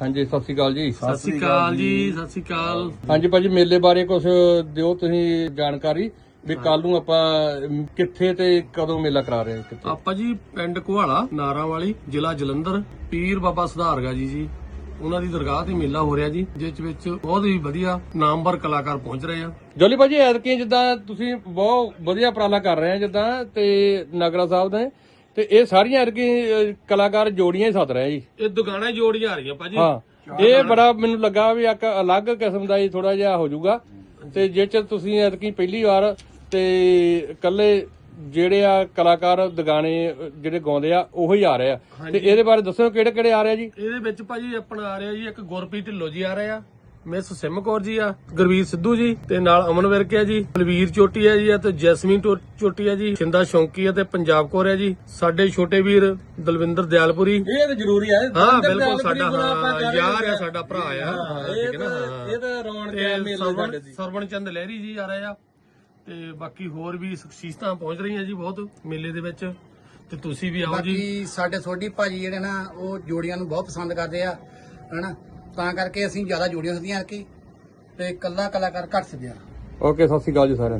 ਹਾਂਜੀ ਸਤਿ ਸ਼੍ਰੀ ਅਕਾਲ ਜੀ। ਸਤਿ ਸ਼੍ਰੀ ਅਕਾਲ ਜੀ ਸਤਿ ਸ਼੍ਰੀ ਅਕਾਲ। ਹਾਂਜੀ ਭਾਜੀ ਮੇਲੇ ਬਾਰੇ ਕੁਝ ਦਿਓ ਤੁਸੀਂ ਜਾਣਕਾਰੀ ਵੀ ਕੱਲ ਨੂੰ ਆਪਾਂ ਕਿੱਥੇ ਤੇ ਕਦੋਂ ਮੇਲਾ ਕਰਾ ਰਹੇ ਹਾਂ ਕਿੱਥੇ? ਆਪਾਂ ਜੀ ਪਿੰਡ ਕੁਹਾਲਾ ਨਾਰਾਂ ਵਾਲੀ ਜ਼ਿਲ੍ਹਾ ਜਲੰਧਰ ਪੀਰ ਬਾਬਾ ਸੁਧਾਰਗਾ ਜੀ ਜੀ। ਉਹਨਾਂ ਦੀ ਦਰਗਾਹ ਤੇ ਮੇਲਾ ਹੋ ਰਿਹਾ ਜੀ ਜਿਸ ਵਿੱਚ ਬਹੁਤ ਹੀ ਵਧੀਆ ਨਾਮਵਰ ਕਲਾਕਾਰ ਪਹੁੰਚ ਰਹੇ ਆ। ਜੋਲੀ ਭਾਜੀ ਐਤਕੀ ਜਿੱਦਾਂ ਤੁਸੀਂ ਬਹੁਤ ਵਧੀਆ ਉਪਰਾਲਾ ਕਰ ਰਹੇ ਆ ਜਿੱਦਾਂ ਤੇ ਨਗਰਾ ਸਾਹਿਬ ਦੇ ਤੇ ਇਹ ਸਾਰੀਆਂ ਐਤਕੀ ਅ, ਕਲਾਕਾਰ ਜੋੜੀਆਂ ਹੀ ਸੱਦ ਰਹੇ ਜੀ। ਇਹ ਦੁਕਾਨਾਂ ਜੋੜੀਆਂ ਆ ਰਹੀਆਂ ਭਾਜੀ। ਹਾਂ ਇਹ ਬੜਾ ਮੈਨੂੰ ਲੱਗਾ ਵੀ ਇੱਕ ਅਲੱਗ ਕਿਸਮ ਦਾ ਹੀ ਥੋੜਾ ਜਿਹਾ ਹੋ ਜਾਊਗਾ। ਤੇ ਜੇ ਚ ਤੁਸੀਂ ਐਤਕੀ ਪਹਿਲੀ ਵਾਰ ਤੇ ਇਕੱਲੇ ਜਿਹੜੇ ਆ ਕਲਾਕਾਰ ਦਗਾਣੇ ਜਿਹੜੇ ਗਾਉਂਦੇ ਆ ਉਹੀ ਆ ਰਹੇ ਆ। ਤੇ ਇਹਦੇ ਬਾਰੇ ਦੱਸੋ ਕਿਹੜੇ ਕਿਹੜੇ ਆ ਰਹੇ ਆ ਜੀ? ਇਹਦੇ ਵਿੱਚ ਭਾਜੀ ਆਪਣਾ ਆ ਰਿਹਾ ਜੀ ਇੱਕ ਗੁਰਪ੍ਰੀਤ ਢਿੱਲੋਂ ਜੀ ਆ ਰਹੇ ਆ। ਮਿਸ ਸਿਮ ਕੌਰ ਜੀ ਆ ਗੁਰਵੀਰ ਸਿੱਧੂ ਜੀ ਤੇ ਨਾਲ ਅਮਨ ਵਿਰਕ ਹੈ ਜੀ ਬਲਵੀਰ ਚੋਟੀ ਹੈ ਜੀ ਤੇ ਜੈਸਮੀਨ ਟੋ- ਚੋਟੀ ਹੈ ਜੀ ਸ਼ਿੰਦਾ ਸ਼ੌਂਕੀ ਹੈ ਤੇ ਪੰਜਾਬ ਕੌਰ ਹੈ ਜੀ ਸਾਡੇ ਛੋਟੇ ਵੀਰ ਦਲਵਿੰਦਰ ਦਿਆਲਪੁਰੀ। ਇਹ ਤਾਂ ਜ਼ਰੂਰੀ ਹੈ ਹਾਂ ਬਿਲਕੁਲ ਸਾਡਾ ਹਾਂ ਯਾਰ ਆ ਸਾਡਾ ਭਰਾ ਆ ਠੀਕ ਹੈ ਨਾ ਹਾਂ। ਇਹ ਤਾਂ ਰੌਣਕ ਤੇ ਸਰਵਣ ਸਰਵਣ ਚੰਦ ਲਹਿਰੀ ਜੀ ਆ ਰਹੇ ਆ। ਤੇ ਬਾਕੀ ਹੋਰ ਵੀ ਸ਼ਖਸੀਅਤਾਂ ਪਹੁੰਚ ਰਹੀਆਂ ਜੀ ਬਹੁਤ ਮੇਲੇ ਦੇ ਵਿੱਚ। ਤੇ ਤੁਸੀਂ ਵੀ ਆਓ ਜੀ। ਬਾਕੀ ਸਾਡੇ ਸੋਢੀ ਭਾਜੀ ਜਿਹੜੇ ਨਾ ਉਹ ਜੋੜੀਆਂ ਨੂੰ ਬਹੁਤ ਪਸੰਦ ਕਰਦੇ ਆ ਹਨਾ? ਤਾਂ ਕਰਕੇ ਅਸੀਂ ਜ਼ਿਆਦਾ ਜੋੜੀਆਂ ਸਦੀਆਂ ਕਿ ਤੇ ਕੱਲਾ ਕਲਾਕਾਰ ਘੱਟ ਸਕਿਆ। ਓਕੇ, ਸਤਿ ਸ਼੍ਰੀ ਅਕਾਲ ਜੀ ਸਾਰਿਆਂ ਨੂੰ।